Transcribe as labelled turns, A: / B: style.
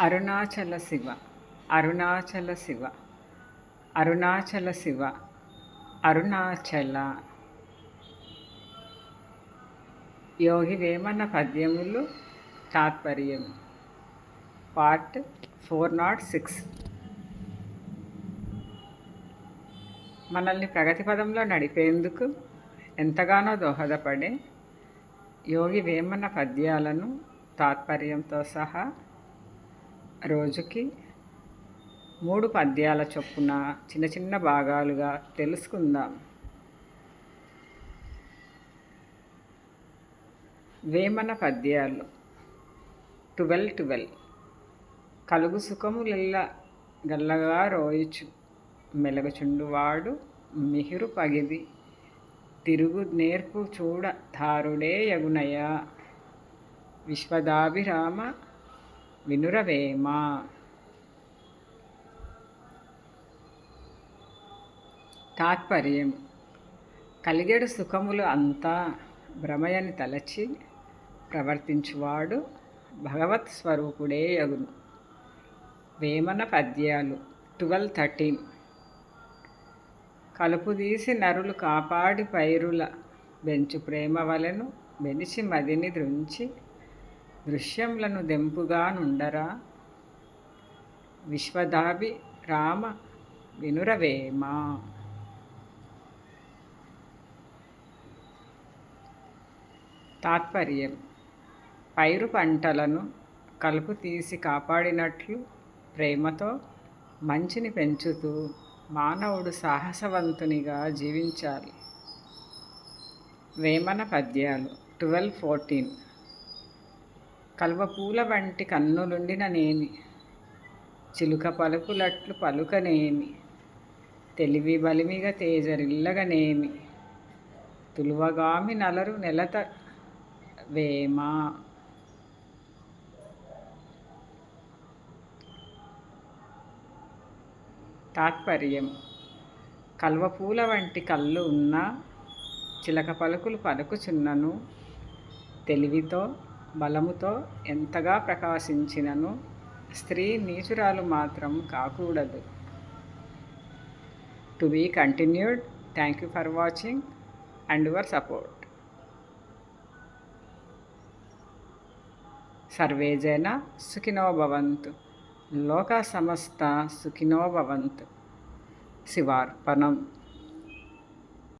A: అరుణాచల శివ అరుణాచల శివ అరుణాచల శివ అరుణాచల. యోగి వేమన పద్యములు తాత్పర్యం. Part four nought six. మనల్ని ప్రగతి పదంలో నడిపేందుకు ఎంతగానో దోహదపడే యోగి వేమన పద్యాలను తాత్పర్యంతో సహా రోజుకి మూడు పద్యాల చొప్పున చిన్న చిన్న భాగాలుగా తెలుసుకుందాం. వేమన పద్యాలు. Twelve twelve. కలుగు సుఖములెల్ల గల్లగా రోయిచు. మెలగచుండువాడు మిహిరు పగిది. తిరుగు నేర్పు చూడ ధారుడే యగునయ విశ్వదాభిరామ వినురవేమ తాత్పర్యం. కలిగేడు సుఖములు అంతా భ్రమయని తలచి ప్రవర్తించువాడు భగవత్ స్వరూపుడే యగును. వేమన పద్యాలు ట్వెల్వ్ థర్టీన్. కలుపుదీసి నరులు కాపాడి పైరుల బెంచు ప్రేమ వలను బెనిచి మదిని దృంచి దృశ్యములను దెంపుగా నుండరా? విశ్వదాభి రామ వినురవేమ తాత్పర్యం. పైరు పంటలను కలుపు తీసి కాపాడినట్లు ప్రేమతో మంచిని పెంచుతూ మానవుడు సాహసవంతునిగా జీవించాలి. వేమన పద్యాలు ట్వెల్వ్ ఫోర్టీన్. కల్వపూల వంటి కన్నులుండిన నేమి. చిలుక పలుకులట్లు పలుకనేమి తెలివి బలిమిగ తేజరిల్లగనేమి తులువగామి నలరు నెలత వేమ. తాత్పర్యం. కల్వపూల వంటి కళ్ళు ఉన్నా చిలక పలుకులు పలుకుచున్నను. తెలివితో బలముతో ఎంతగా ప్రకాశించినను స్త్రీ నీచురాలు మాత్రం కాకూడదు. To be continued. Thank you for watching and your support. Survey జన సుఖినో భవంతు. లోక సమస్త సుఖినో భవంతు. శివార్పణం.